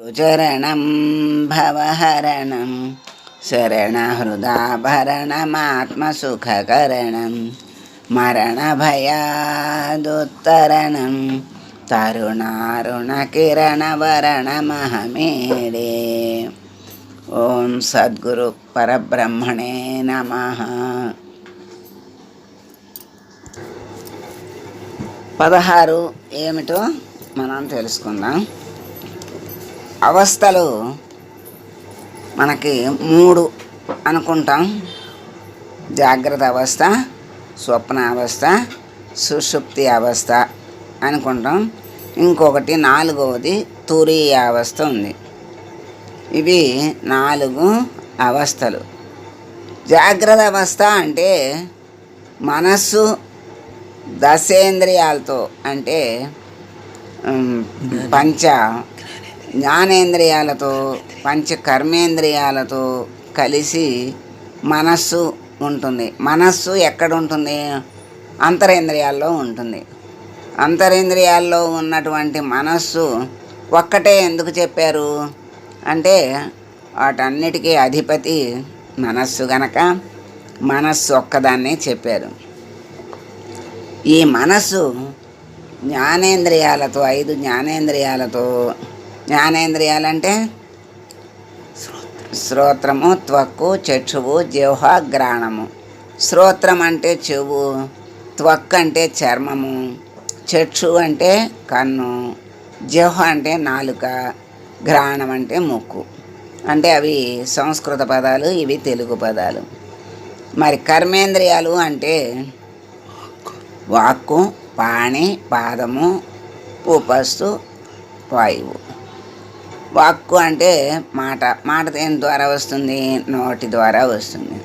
చరణం భవహరణం శరణహృదాభరణమాత్మసుఖకరణం మరణభయాదుత్తరణం తరుణారుణకిరణవరణమహమేడే ఓం సద్గురు పరబ్రహ్మణే నమ పదహారు ఏమిటో మనం తెలుసుకుందాం. అవస్థలు మనకి మూడు అనుకుంటాం. జాగ్రత్త అవస్థ స్వప్న అవస్థ సుషుప్తి అవస్థ అనుకుంటాం. ఇంకొకటి నాలుగవది తురీయ అవస్థ ఉంది. ఇవి నాలుగు అవస్థలు. జాగ్రత్త అవస్థ అంటే మనస్సు దశేంద్రియాలతో అంటే పంచ జ్ఞానేంద్రియాలతో పంచ కర్మేంద్రియాలతో కలిసి మనస్సు ఉంటుంది. మనస్సు ఎక్కడ ఉంటుంది అంతరేంద్రియాల్లో ఉంటుంది. అంతరేంద్రియాల్లో ఉన్నటువంటి మనస్సు ఒక్కటే ఎందుకు చెప్పారు? అంటే వాటన్నిటికీ అధిపతి మనస్సు గనక మనస్సు ఒక్కదాన్నే చెప్పారు. ఈ మనస్సు జ్ఞానేంద్రియాలతో ఐదు జ్ఞానేంద్రియాలతో జ్ఞానేంద్రియాలంటే? శ్రోత్రము త్వక్కు చక్షువు జిహ్వ గ్రాణము శ్రోత్రం అంటే చెవు త్వక్ అంటే చర్మము చక్షు అంటే కన్ను జిహ్వ అంటే నాలుక గ్రాణం అంటే ముక్కు. అంటే అవి సంస్కృత పదాలు ఇవి తెలుగు పదాలు. మరి కర్మేంద్రియాలు అంటే వాక్కు పాణి పాదము పూపస్తు వాయువు. వాక్కు అంటే మాట. మాట దేని ద్వారా వస్తుంది? నోటి ద్వారా వస్తుంది.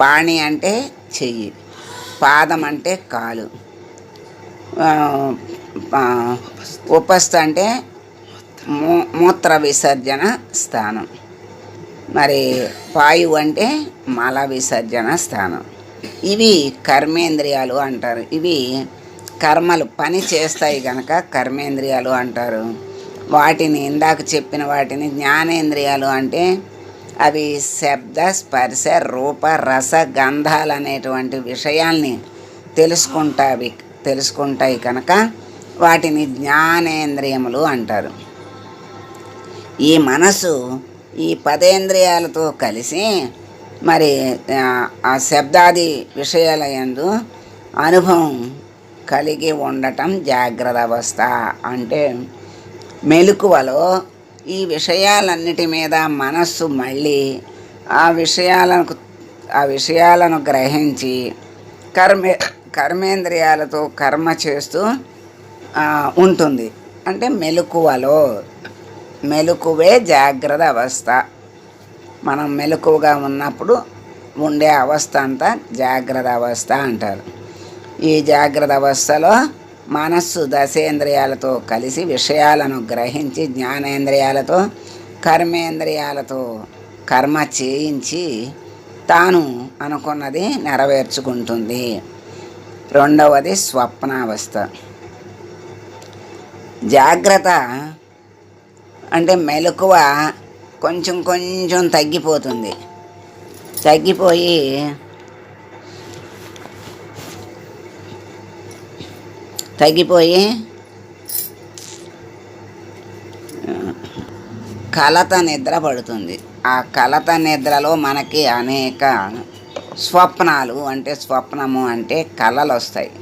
పాణి అంటే చెయ్యి. పాదం అంటే కాలు. ఉపస్థ అంటే మూ మూత్ర విసర్జన స్థానం. మరి వాయువు అంటే మల విసర్జన స్థానం. ఇవి కర్మేంద్రియాలు అంటారు. ఇవి కర్మలు పని చేస్తాయి కనుక కర్మేంద్రియాలు అంటారు. వాటిని ఇందాక చెప్పిన వాటిని జ్ఞానేంద్రియాలు అంటే అవి శబ్ద స్పర్శ రూప రస గంధాలు అనేటువంటి విషయాల్ని తెలుసుకుంటావి తెలుసుకుంటాయి కనుక వాటిని జ్ఞానేంద్రియములు అంటారు. ఈ మనసు ఈ పదేంద్రియాలతో కలిసి మరి ఆ, ఆ శబ్దాది విషయాల యందు అనుభవం కలిగి ఉండటం జాగ్రత్త అవస్థ. అంటే మెలకువలో ఈ విషయాలన్నిటి మీద మనస్సు మళ్ళీ ఆ విషయాలకు ఆ విషయాలను గ్రహించి కర్మే కర్మేంద్రియాలతో కర్మ చేస్తూ ఉంటుంది. అంటే మెలకువలో మెలకువే జాగ్రత్త అవస్థ. మనం మెలకువగా ఉన్నప్పుడు ఉండే అవస్థ అంతా జాగ్రత్త అవస్థ అంటారు. ఈ జాగ్రత్త అవస్థలో మనస్సు దశేంద్రియాలతో కలిసి విషయాలను గ్రహించి జ్ఞానేంద్రియాలతో కర్మేంద్రియాలతో కర్మ చేయించి తాను అనుకున్నది నెరవేర్చుకుంటుంది. రెండవది స్వప్నావస్థ. జాగ్రత్త అంటే మెలకువ కొంచెం కొంచెం తగ్గిపోతుంది. తగ్గిపోయి తగ్గిపోయి కలత నిద్ర పడుతుంది. ఆ కలత నిద్రలో మనకి అనేక స్వప్నాలు అంటే స్వప్నము అంటే కళలు వస్తాయి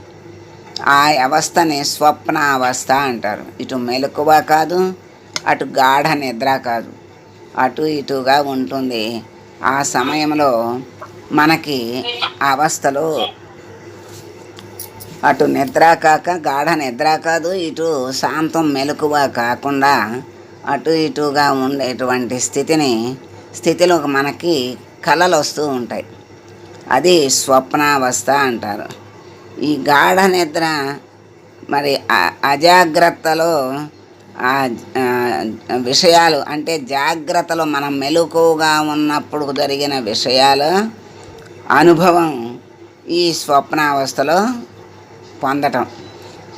ఆ అవస్థని స్వప్న అవస్థ అంటారు. ఇటు మెలకువ కాదు అటు గాఢ నిద్ర కాదు. అటు ఇటుగా ఉంటుంది. ఆ సమయంలో మనకి అవస్థలో అటు నిద్ర కాక గాఢ నిద్ర కాదు ఇటు శాంతం మెలకువ కాకుండా అటు ఇటుగా ఉండేటువంటి స్థితిని స్థితిలో మనకి కళలు వస్తూ ఉంటాయి. అది స్వప్నావస్థ అంటారు. ఈ గాఢ నిద్ర మరి అజాగ్రత్తలో ఆ ఆ, విషయాలు అంటే జాగ్రత్తలో మనం మెలకువగా ఉన్నప్పుడు జరిగిన విషయాలు అనుభవం ఈ స్వప్నావస్థలో పొందటం.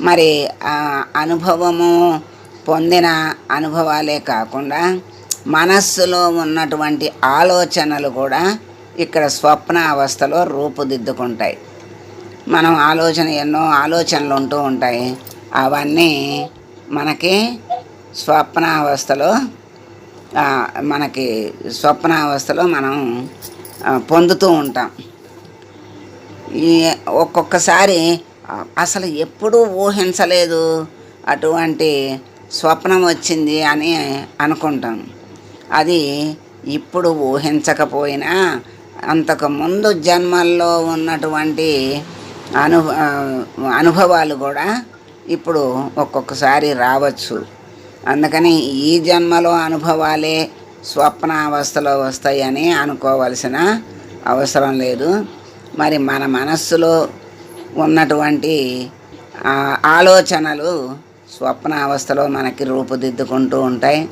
మరి ఆ అనుభవము పొందిన అనుభవాలే కాకుండా మనస్సులో ఉన్నటువంటి ఆలోచనలు కూడా ఇక్కడ స్వప్న అవస్థలో రూపుదిద్దుకుంటాయి. మనం ఆలోచన ఎన్నో ఆలోచనలు ఉంటూ ఉంటాయి. అవన్నీ మనకి స్వప్నావస్థలో ఆ, మనకి స్వప్నావస్థలో మనం పొందుతూ ఉంటాం. ఈ ఒక్కొక్కసారి అసలు ఎప్పుడూ ఊహించలేదు అటువంటి స్వప్నం వచ్చింది అని అనుకుంటాం. అది ఇప్పుడు ఊహించకపోయినా అంతకు ముందు జన్మల్లో ఉన్నటువంటి అను అనుభవాలు కూడా ఇప్పుడు ఒక్కొక్కసారి రావచ్చు. అందుకని ఈ జన్మలో అనుభవాలే స్వప్నావస్థలో వస్తాయని అనుకోవలసిన అవసరం లేదు. మరి మన మనస్సులో ఉన్నటువంటి ఆలోచనలు స్వప్నావస్థలో మనకి రూపుదిద్దుకుంటూ ఉంటాయి.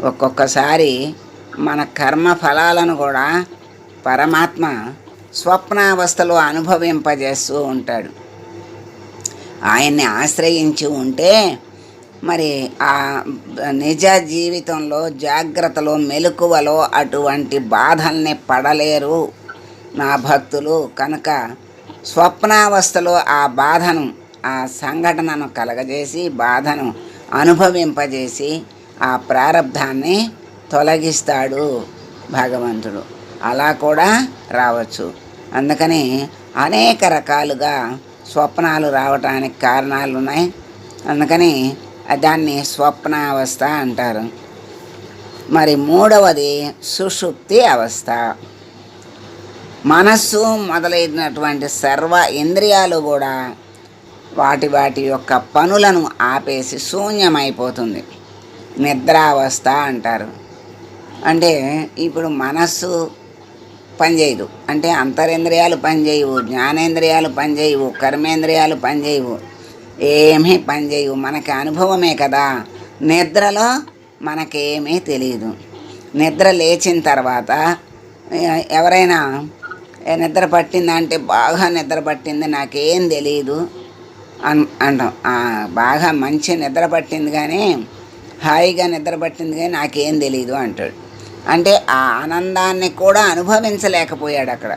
ఒక్కొక్కసారి మన కర్మ ఫలాలను కూడా పరమాత్మ స్వప్నావస్థలో అనుభవింపజేస్తూ ఉంటాడు. ఆయన్ని ఆశ్రయించి ఉంటే మరి ఆ నిజ జీవితంలో జాగ్రత్తలో మెలకువలో అటువంటి బాధల్ని పడలేరు. నా భక్తులు కనుక స్వప్నావస్థలో ఆ బాధను ఆ సంఘటనను కలగజేసి బాధను అనుభవింపజేసి ఆ ప్రారంధాన్ని తొలగిస్తాడు భగవంతుడు. అలా కూడా రావచ్చు. అందుకని అనేక రకాలుగా స్వప్నాలు రావటానికి కారణాలు ఉన్నాయి అందుకని దాన్ని స్వప్నావస్థ అంటారు. మరి మూడవది సుషుప్తి అవస్థ. మనస్సు మొదలైనటువంటి సర్వ ఇంద్రియాలు కూడా వాటి వాటి యొక్క పనులను ఆపేసి శూన్యమైపోతుంది. నిద్రావస్థ అంటారు. అంటే ఇప్పుడు మనస్సు పనిచేయదు. అంటే అంతరింద్రియాలు పనిచేయవు జ్ఞానేంద్రియాలు పనిచేయవు కర్మేంద్రియాలు పనిచేయవు ఏమీ పనిచేయవు. మనకి అనుభవమే కదా. నిద్రలో మనకేమీ తెలియదు నిద్ర లేచిన తర్వాత ఎవరైనా నిద్ర పట్టిందంటే బాగా నిద్ర పట్టింది నాకేం తెలియదు అన్ అంటాం. బాగా మంచి నిద్ర పట్టింది కానీ హాయిగా నిద్ర పట్టింది కానీ నాకేం తెలియదు అంటాడు. అంటే ఆ ఆనందాన్ని కూడా అనుభవించలేకపోయాడు అక్కడ.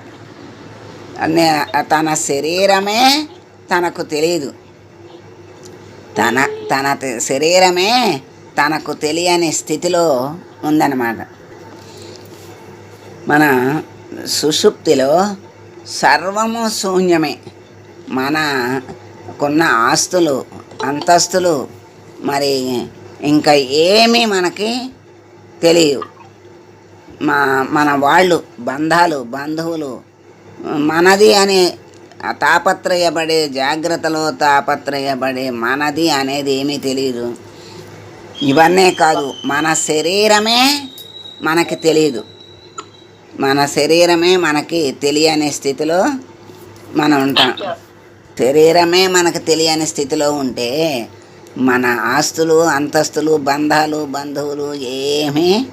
తన శరీరమే తనకు తెలియదు తన తన శరీరమే తనకు తెలియని స్థితిలో ఉందన్నమాట. మన సుషుప్తిలో సర్వము శూన్యమే. మనకున్న ఆస్తులు అంతస్తులు మరి ఇంకా ఏమీ మనకి తెలియవు. మా మన వాళ్ళు బంధాలు బంధువులు మనది అనే తాపత్రయపడే జాగ్రత్తలో తాపత్రయపడే మనది అనేది ఏమీ తెలియదు. ఇవన్నీ కాదు మన శరీరమే మనకి తెలియదు. మన శరీరమే మనకి తెలియని స్థితిలో మనం ఉంటాం. శరీరమే మనకు తెలియని స్థితిలో ఉంటే మన ఆస్తులు అంతస్తులు బంధాలు బంధువులు ఏమీ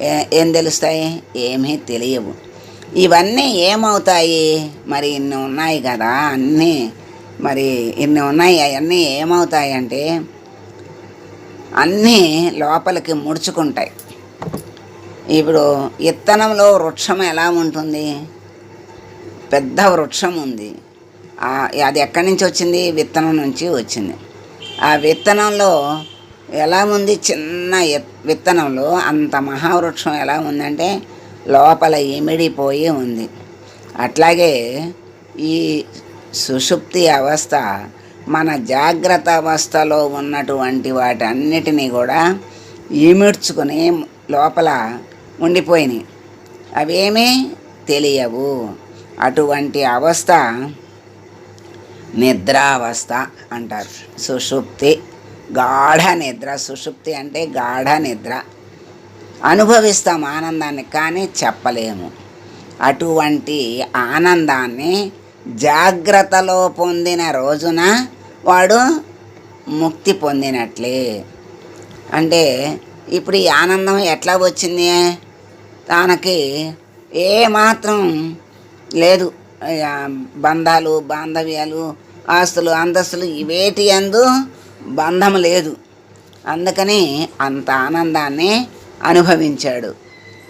ఏ- ఏం తెలుస్తాయి? ఏమీ తెలియవు. ఇవన్నీ ఏమవుతాయి? మరి ఇన్ని ఉన్నాయి కదా అన్నీ. మరి ఇన్ని ఉన్నాయి అవన్నీ ఏమవుతాయి అంటే అన్నీ లోపలికి ముడుచుకుంటాయి. ఇప్పుడు ఇత్తనంలో వృక్షం ఎలా ఉంటుంది? పెద్ద వృక్షం ఉంది. అది ఎక్కడి నుంచి వచ్చింది? విత్తనం నుంచి వచ్చింది. ఆ విత్తనంలో ఎలా ఉంది? చిన్న విత్తనంలో అంత మహావృక్షం ఎలా ఉందంటే లోపల ఇమిడిపోయి ఉంది. అట్లాగే ఈ సుషుప్తి అవస్థ మన జాగ్రత్త అవస్థలో ఉన్నటువంటి వాటన్నిటినీ కూడా ఈమిడ్చుకుని లోపల ఉండిపోయినాయి. అవేమీ తెలియవు. అటువంటి అవస్థ నిద్రావస్థ అంటారు. సుషుప్తి గాఢ నిద్ర. సుషుప్తి అంటే గాఢ నిద్ర. అనుభవిస్తాం ఆనందాన్ని కానీ చెప్పలేము. అటువంటి ఆనందాన్ని జాగ్రత్తలో పొందిన రోజున వాడు ముక్తి పొందినట్లే. అంటే ఇప్పుడు ఈ ఆనందం ఎట్లా వచ్చింది? తనకి ఏ మాత్రం లేదు బంధాలు బాంధవ్యాలు ఆస్తులు అంతస్తులు ఇవేటి అందు బంధం లేదు. అందుకని అంత ఆనందాన్ని అనుభవించాడు.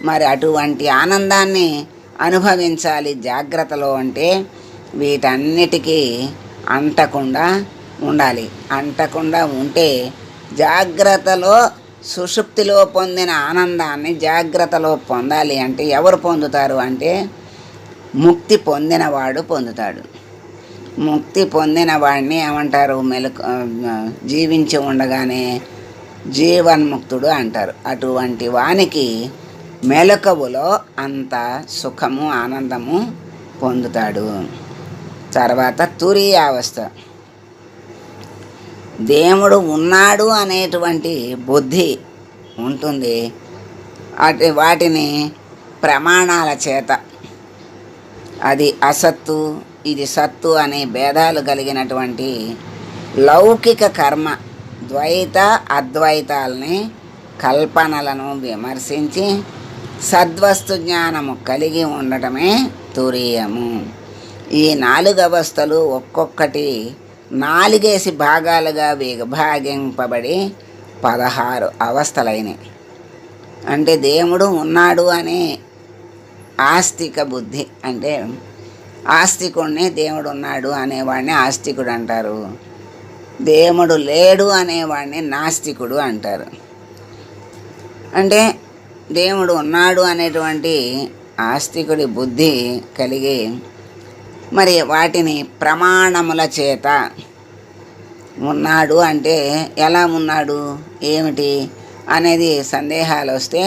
మరి అటువంటి ఆనందాన్ని అనుభవించాలి జాగ్రత్తలో అంటే వీటన్నిటికీ అంటకుండా ఉండాలి. అంటకుండా ఉంటే జాగ్రత్తలో సుషుప్తిలో పొందిన ఆనందాన్ని జాగ్రత్తలో పొందాలి అంటే ఎవరు పొందుతారు అంటే ముక్తి పొందినవాడు పొందుతాడు. ముక్తి పొందిన వాడిని ఏమంటారు? మెలకు జీవించి ఉండగానే జీవన్ముక్తుడు అంటారు. అటువంటి వానికి మెలకువలో అంత సుఖము ఆనందము పొందుతాడు. తర్వాత తురీయావస్థ. దేవుడు ఉన్నాడు అనేటువంటి బుద్ధి ఉంటుంది. అటు వాటిని ప్రమాణాల చేత. అది అసత్తు ఇది సత్తు అనే భేదాలు కలిగినటువంటి లౌకిక కర్మ ద్వైత అద్వైతాలని కల్పనలను విమర్శించి సద్వస్తు జ్ఞానము కలిగి ఉండటమే తురీయము. ఈ నాలుగు అవస్థలు ఒక్కొక్కటి నాలుగేసి భాగాలుగా విభాగింపబడి పదహారు అవస్థలైనవి అంటే దేవుడు ఉన్నాడు అనే ఆస్తిక బుద్ధి అంటే ఆస్తికుడిని దేవుడు ఉన్నాడు అనేవాడిని ఆస్తికుడు అంటారు. దేవుడు లేడు అనేవాడిని నాస్తికుడు అంటారు. అంటే దేవుడు ఉన్నాడు అనేటువంటి ఆస్తికుడి బుద్ధి కలిగి మరి వాటిని ప్రమాణముల చేత ఉన్నాడు అంటే ఎలా ఉన్నాడు? ఏమిటి? అనేది సందేహాలు వస్తే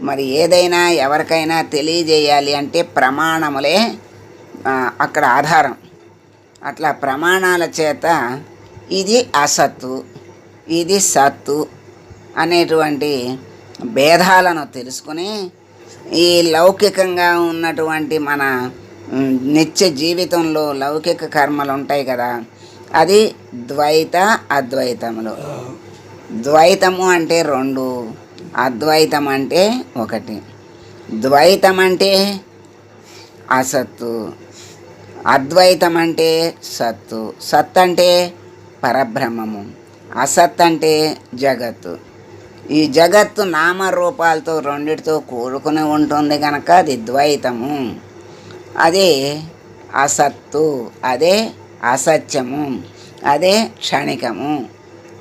మరి ఏదైనా ఎవరికైనా తెలియజేయాలి అంటే ప్రమాణములే అక్కడ ఆధారం. అట్లా ప్రమాణాల చేత ఇది అసత్తు ఇది సత్తు అనేటువంటి భేదాలను తెలుసుకుని ఈ లౌకికంగా ఉన్నటువంటి మన నిత్య జీవితంలో లౌకిక కర్మలు ఉంటాయి కదా అది ద్వైత అద్వైతములు. ద్వైతము అంటే రెండు అద్వైతం అంటే ఒకటి. ద్వైతం అంటే అసత్తు అద్వైతం అంటే సత్తు. సత్ అంటే పరబ్రహ్మము అసత్ అంటే జగత్తు. ఈ జగత్తు నామరూపాలతో రెండిటితో కూడుకుని ఉంటుంది కనుక అది ద్వైతము. అదే అసత్తు అదే అసత్యము అదే క్షణికము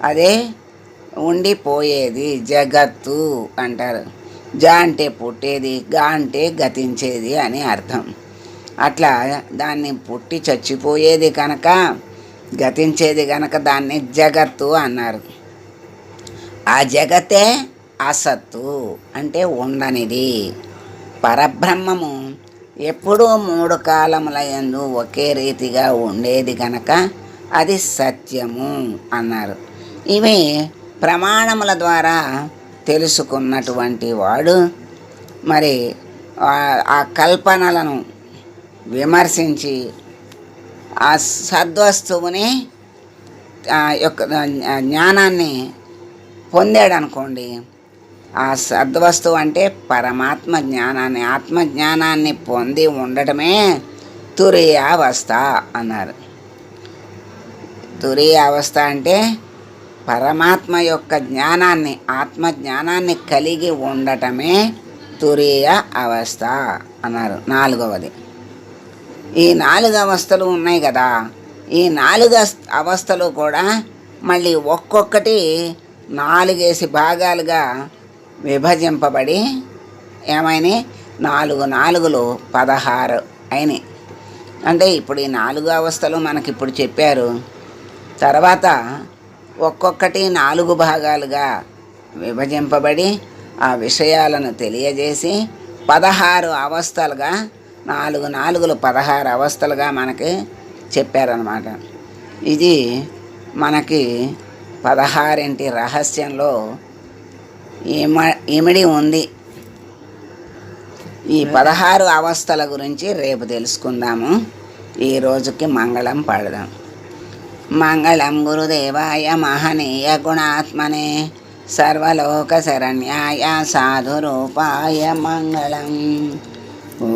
అదే ఉండిపోయేది జగత్తు అంటారు. జ అంటే పుట్టేది గా అంటే గతించేది అని అర్థం. అట్లా దాన్ని పుట్టి చచ్చిపోయేది కనుక గతించేది కనుక దాన్ని జగత్తు అన్నారు. ఆ జగతే అసత్తు అంటే ఉండనిది. పరబ్రహ్మము ఎప్పుడూ మూడు కాలములయందు ఒకే రీతిగా ఉండేది కనుక అది సత్యము అన్నారు. ఇవి ప్రమాణముల ద్వారా తెలుసుకున్నటువంటి వాడు మరి ఆ- కల్పనలను విమర్శించి ఆ సద్వస్తువుని ఆ యొక్క జ్ఞానాన్ని పొందాడనుకోండి ఆ సద్వస్తువు అంటే పరమాత్మ జ్ఞానాన్ని ఆత్మ జ్ఞానాన్ని పొంది ఉండటమే తురియావస్థ అన్నారు. తురియావస్థ అంటే పరమాత్మ యొక్క జ్ఞానాన్ని ఆత్మ జ్ఞానాన్ని కలిగి ఉండటమే తురియ అవస్థ అన్నారు నాలుగవది. ఈ నాలుగు అవస్థలు ఉన్నాయి కదా ఈ నాలుగు అవస్థలు కూడా మళ్ళీ ఒక్కొక్కటి నాలుగేసి భాగాలుగా విభజింపబడి ఏమైనాయి? నాలుగు నాలుగులు పదహారు అయినాయి. అంటే ఇప్పుడు ఈ నాలుగు అవస్థలు మనకి ఇప్పుడు చెప్పారు. తర్వాత ఒక్కొక్కటి నాలుగు భాగాలుగా విభజింపబడి ఆ విషయాలను తెలియజేసి పదహారు అవస్థలుగా నాలుగు నాలుగులు పదహారు అవస్థలుగా మనకి చెప్పారనమాట ఇది మనకి పదహారింటి రహస్యంలో ఇమ ఇమిడి ఉంది. ఈ పదహారు అవస్థల గురించి రేపు తెలుసుకుందాము. ఈ రోజుకి మంగళం పాడదాం. మంగళం గురుదేవాయ మహనీయ గుణాత్మనే సర్వలోక శరణ్యాయ సాధురూపాయ మంగళం. ఓ